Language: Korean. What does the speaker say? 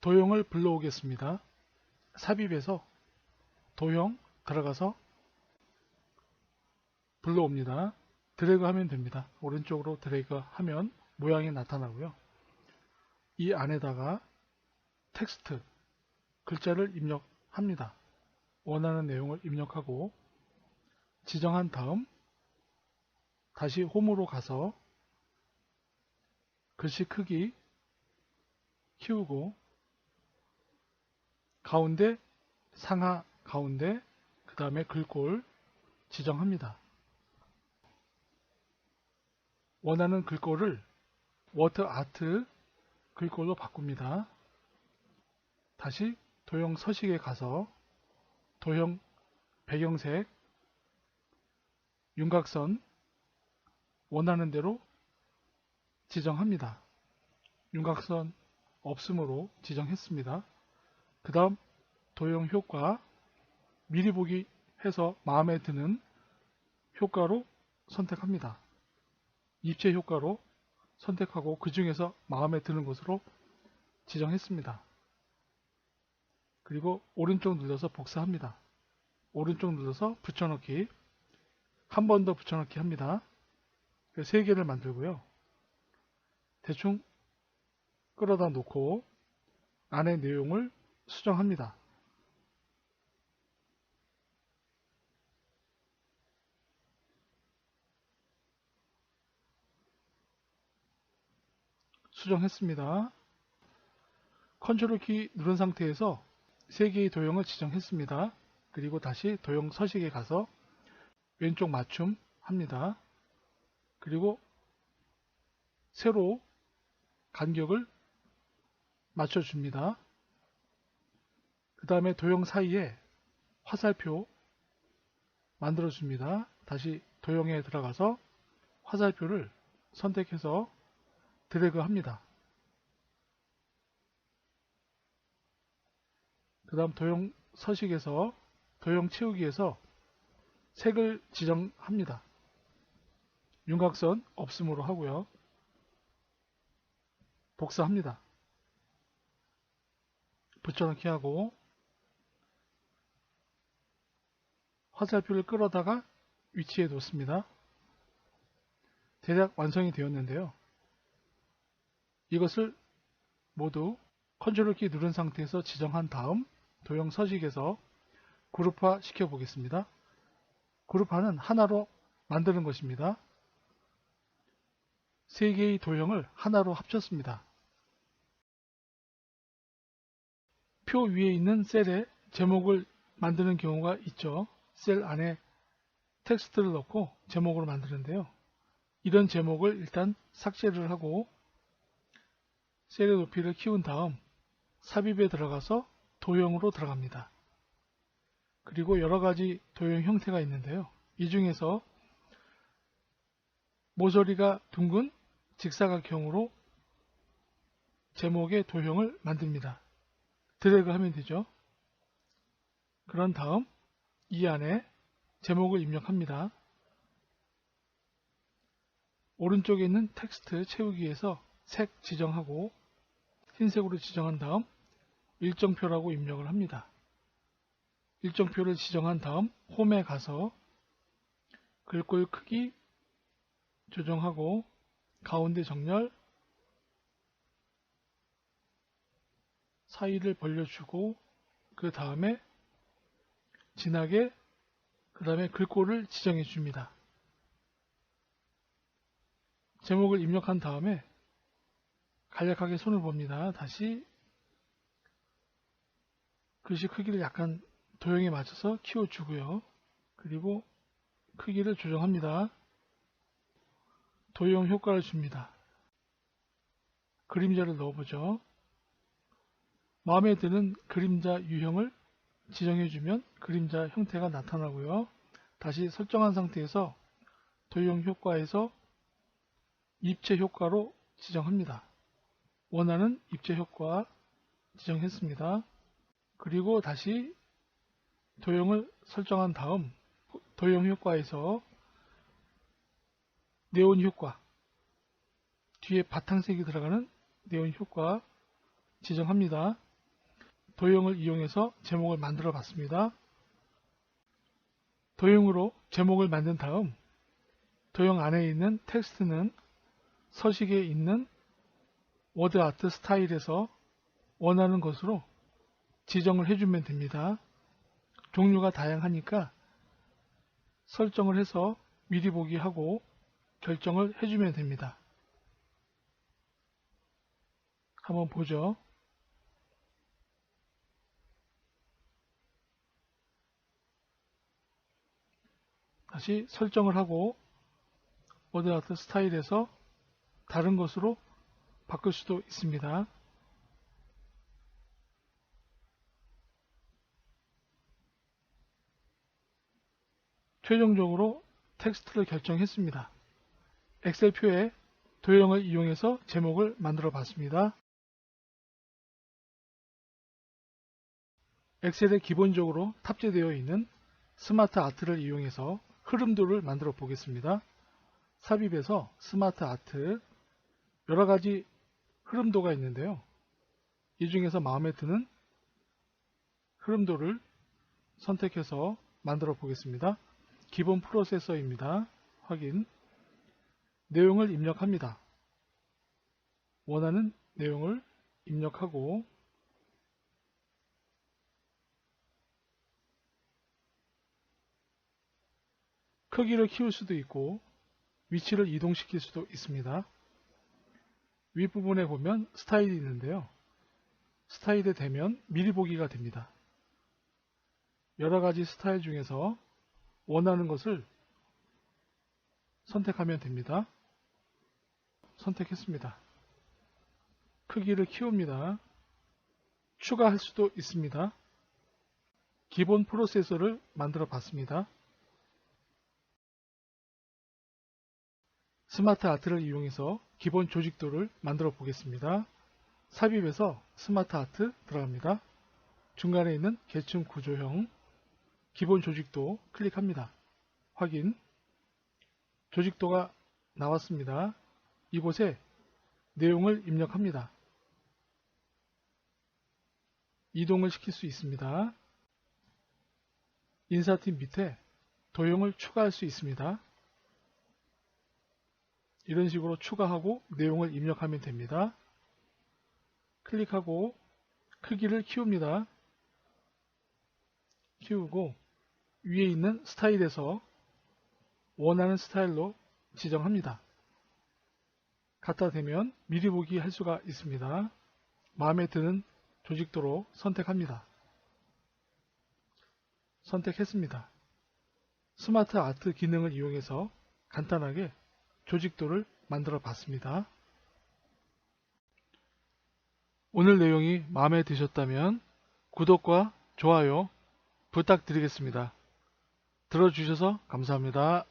도형을 불러오겠습니다. 삽입에서 도형 들어가서 불러옵니다. 드래그 하면 됩니다. 오른쪽으로 드래그 하면 모양이 나타나고요. 이 안에다가 텍스트, 글자를 입력합니다. 원하는 내용을 입력하고 지정한 다음 다시 홈으로 가서 글씨 크기 키우고 가운데 상하 가운데 그 다음에 글꼴 지정합니다. 원하는 글꼴을 워터 아트 글꼴로 바꿉니다. 다시 도형 서식에 가서 도형 배경색 윤곽선 원하는 대로 지정합니다. 윤곽선 없음으로 지정했습니다. 그 다음 도형 효과 미리 보기 해서 마음에 드는 효과로 선택합니다. 입체 효과로 선택하고 그 중에서 마음에 드는 것으로 지정했습니다. 그리고 오른쪽 눌러서 복사합니다. 오른쪽 눌러서 붙여넣기 한 번 더 붙여넣기 합니다. 세 개를 만들고요. 대충 끌어다 놓고 안에 내용을 수정합니다. 수정했습니다. 컨트롤 키 누른 상태에서 세 개의 도형을 지정했습니다. 그리고 다시 도형 서식에 가서 왼쪽 맞춤 합니다. 그리고 세로 간격을 맞춰줍니다. 그 다음에 도형 사이에 화살표 만들어줍니다. 다시 도형에 들어가서 화살표를 선택해서 드래그 합니다. 그 다음 도형 서식에서 도형 채우기에서 색을 지정합니다. 윤곽선 없음으로 하고요. 복사합니다. 붙여넣기 하고 화살표를 끌어다가 위치에 놓습니다. 대략 완성이 되었는데요. 이것을 모두 컨트롤 키 누른 상태에서 지정한 다음 도형 서식에서 그룹화 시켜 보겠습니다. 그룹화는 하나로 만드는 것입니다. 세 개의 도형을 하나로 합쳤습니다. 표 위에 있는 셀에 제목을 만드는 경우가 있죠. 셀 안에 텍스트를 넣고 제목으로 만드는데요. 이런 제목을 일단 삭제를 하고 셀의 높이를 키운 다음 삽입에 들어가서 도형으로 들어갑니다. 그리고 여러가지 도형 형태가 있는데요. 이 중에서 모서리가 둥근 직사각형으로 제목의 도형을 만듭니다. 드래그 하면 되죠. 그런 다음 이 안에 제목을 입력합니다. 오른쪽에 있는 텍스트 채우기에서 색 지정하고 흰색으로 지정한 다음 일정표라고 입력을 합니다. 일정표를 지정한 다음 홈에 가서 글꼴 크기 조정하고 가운데 정렬 사이를 벌려주고 그 다음에 진하게 그 다음에 글꼴을 지정해 줍니다. 제목을 입력한 다음에 간략하게 손을 봅니다. 다시 글씨 크기를 약간 도형에 맞춰서 키워주고요. 그리고 크기를 조정합니다. 도형 효과를 줍니다. 그림자를 넣어보죠. 마음에 드는 그림자 유형을 지정해주면 그림자 형태가 나타나고요. 다시 설정한 상태에서 도형 효과에서 입체 효과로 지정합니다. 원하는 입체 효과 지정했습니다. 그리고 다시 도형을 설정한 다음 도형 효과에서 네온 효과 뒤에 바탕색이 들어가는 네온 효과 지정합니다. 도형을 이용해서 제목을 만들어 봤습니다. 도형으로 제목을 만든 다음 도형 안에 있는 텍스트는 서식에 있는 워드 아트 스타일에서 원하는 것으로 지정을 해주면 됩니다. 종류가 다양하니까 설정을 해서 미리 보기 하고 결정을 해주면 됩니다. 한번 보죠. 다시 설정을 하고 워드 아트 스타일에서 다른 것으로 바꿀 수도 있습니다. 최종적으로 텍스트를 결정했습니다. 엑셀표에 도형을 이용해서 제목을 만들어 봤습니다. 엑셀에 기본적으로 탑재되어 있는 스마트 아트를 이용해서 흐름도를 만들어 보겠습니다. 삽입에서 스마트 아트 여러 가지 흐름도가 있는데요. 이 중에서 마음에 드는 흐름도를 선택해서 만들어 보겠습니다. 기본 프로세서입니다. 확인. 내용을 입력합니다. 원하는 내용을 입력하고 크기를 키울 수도 있고 위치를 이동시킬 수도 있습니다. 윗부분에 보면 스타일이 있는데요. 스타일에 되면 미리 보기가 됩니다. 여러 가지 스타일 중에서 원하는 것을 선택하면 됩니다. 선택했습니다. 크기를 키웁니다. 추가할 수도 있습니다. 기본 프로세서를 만들어 봤습니다. 스마트 아트를 이용해서 기본 조직도를 만들어 보겠습니다. 삽입에서 스마트 아트 들어갑니다. 중간에 있는 계층 구조형 기본 조직도 클릭합니다. 확인 조직도가 나왔습니다. 이곳에 내용을 입력합니다. 이동을 시킬 수 있습니다. 인사팀 밑에 도형을 추가할 수 있습니다. 이런 식으로 추가하고 내용을 입력하면 됩니다. 클릭하고 크기를 키웁니다. 키우고 위에 있는 스타일에서 원하는 스타일로 지정합니다. 갖다 대면 미리 보기 할 수가 있습니다. 마음에 드는 조직도로 선택합니다. 선택했습니다. 스마트 아트 기능을 이용해서 간단하게 조직도를 만들어 봤습니다. 오늘 내용이 마음에 드셨다면 구독과 좋아요 부탁드리겠습니다. 들어주셔서 감사합니다.